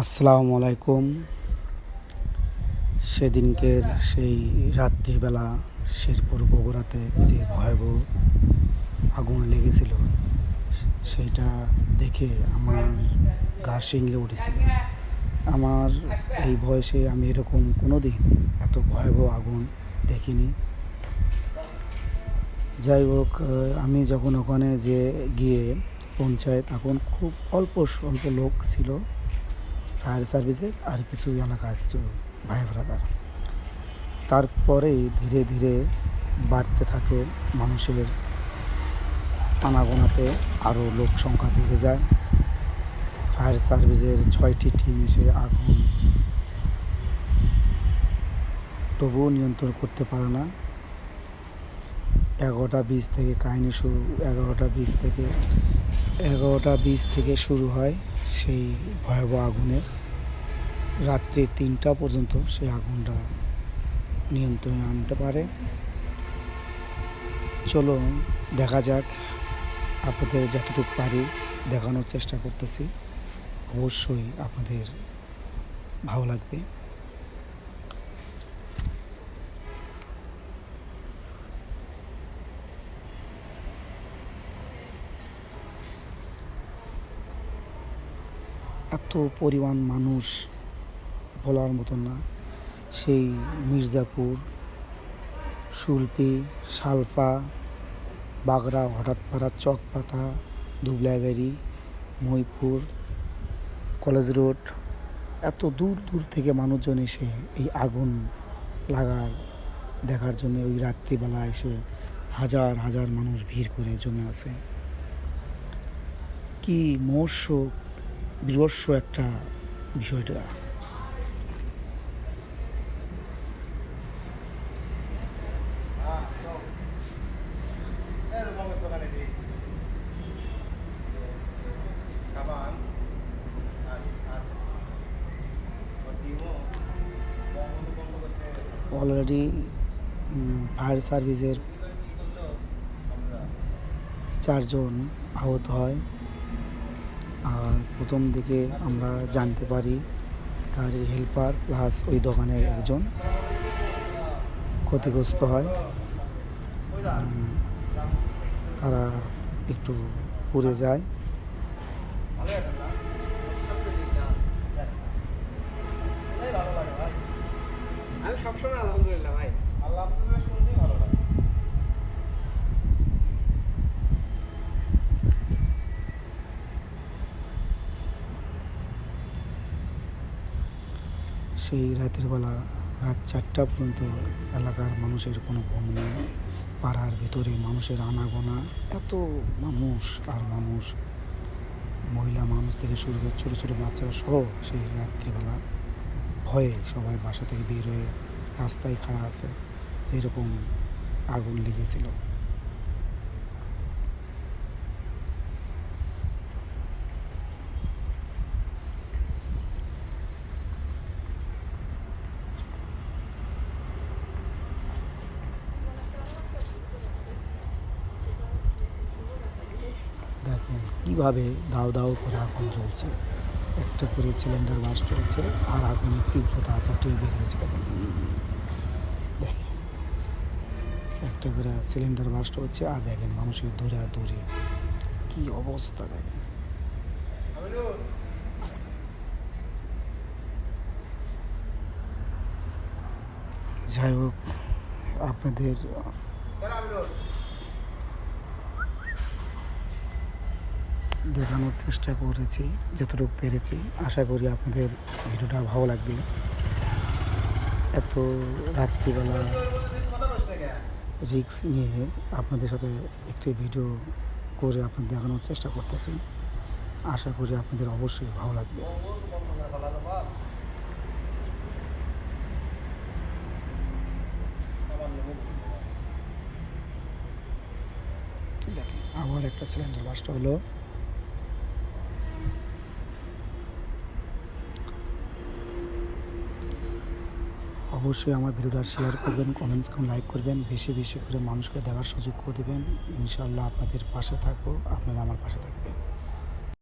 আসসালামু আলাইকুম। সেদিনকের সেই রাত্রিবেলা শেরপুর বগুড়াতে যে ভয়াবহ আগুন লেগেছিল, সেইটা দেখে আমার গা শিংড়ে উঠেছিল। আমার এই বয়সে আমি এরকম কোনো দিন এত ভয়াবহ আগুন দেখিনি। যাই হোক, আমি যখন ওখানে যে গিয়ে পঞ্চায়েত তখন খুব অল্প স্বল্প লোক ছিল। ফায়ার সার্ভিসের আর কিছু এলাকার কিছু ভাই ব্রাদার। তারপরেই ধীরে ধীরে বাড়তে থাকে মানুষের আনাগোনাতে আরও লোক সংখ্যা বেড়ে যায়। ফায়ার সার্ভিসের ছয়টি টিম এসে আগুন তবুও নিয়ন্ত্রণ করতে পারে না। এগারোটা বিশ থেকে কাহিনী শুরু, এগারোটা বিশ থেকে, এগারোটা বিশ থেকে শুরু হয়। সেই ভয়াবহ আগুনে রাত্রি তিনটা পর্যন্ত সেই আগুনটা নিয়ন্ত্রণে আনতে পারে। চলো দেখা যাক। আপনাদের যতটুকু পারি দেখানোর চেষ্টা করতেছি। অবশ্যই আপনাদের ভালো লাগবে। এত পরিমাণ মানুষ বলার মতো না। সেই মির্জাপুর, সুলপি সালফা বাগড়া হঠাৎপাড়া, চকপাতা, দুবলাগাড়ি মইপুর কলেজ রোড, এত দূর দূর থেকে মানুষজন এসে এই আগুন লাগার, দেখার জন্য ওই রাত্রিবেলা এসে হাজার হাজার মানুষ ভিড় করে জমে আছে। কি মহস্য বিভৎস একটা বিষয়টা। অলরেডি ফায়ার সার্ভিসের চারজন আহত হয়। আর প্রথম দিকে আমরা জানতে পারি গাড়ির হেল্পার প্লাস ওই দোকানের একজন ক্ষতিগ্রস্ত হয়। তারা একটু পুড়ে যায়। আমি সবসময় আলহামদুলিল্লাহ ভাই। আলহামদুলিল্লাহ সেই রাতের বেলা রাত চারটা পর্যন্ত এলাকার মানুষের কোনো ঘুম নেই। পাড়ার ভিতরে মানুষের আনাগোনা। এত মানুষ আর মানুষ। মহিলা মানুষ থেকে শুরু করে ছোটো ছোটো বাচ্চারা সহ সেই রাত্রিবেলা ভয়ে সবাই বাসা থেকে বের হয়ে রাস্তায় খাড়া আছে। যেরকম আগুন লেগেছিল দেখেন কীভাবে দাও দাও করে আগুন জ্বলছে? একটা করে সিলিন্ডার বাস্ট হচ্ছে আর আগুনের তীব্রতা যতই বেড়েছে, দেখেন, একটা করে সিলিন্ডার বাস্ট হচ্ছে আর দেখেন মানুষের দূরে দূরে কী অবস্থা দেখেন। যাই হোক, আপনাদের কেন আমিনুর দেখানোর চেষ্টা করেছি, যতটুকু পেরেছি। আশা করি আপনাদের ভিডিওটা ভালো লাগবে। এত রাত্রিবেলা রিক্স নিয়ে আপনাদের সাথে একটি ভিডিও করে আপনাদের দেখানোর চেষ্টা করতেছি। আশা করি আপনাদের অবশ্যই ভালো লাগবে। আবার একটা সিলিন্ডার বাসটা হলো। অবশ্যই আমার ভিডিওটা শেয়ার করবেন কমেন্টস করুন লাইক করবেন, বেশি বেশি করে মানুষকে দেখার সুযোগ করে দেবেন। ইনশাল্লাহ আপনাদের পাশে থাকব, আপনারা আমার পাশে থাকবেন।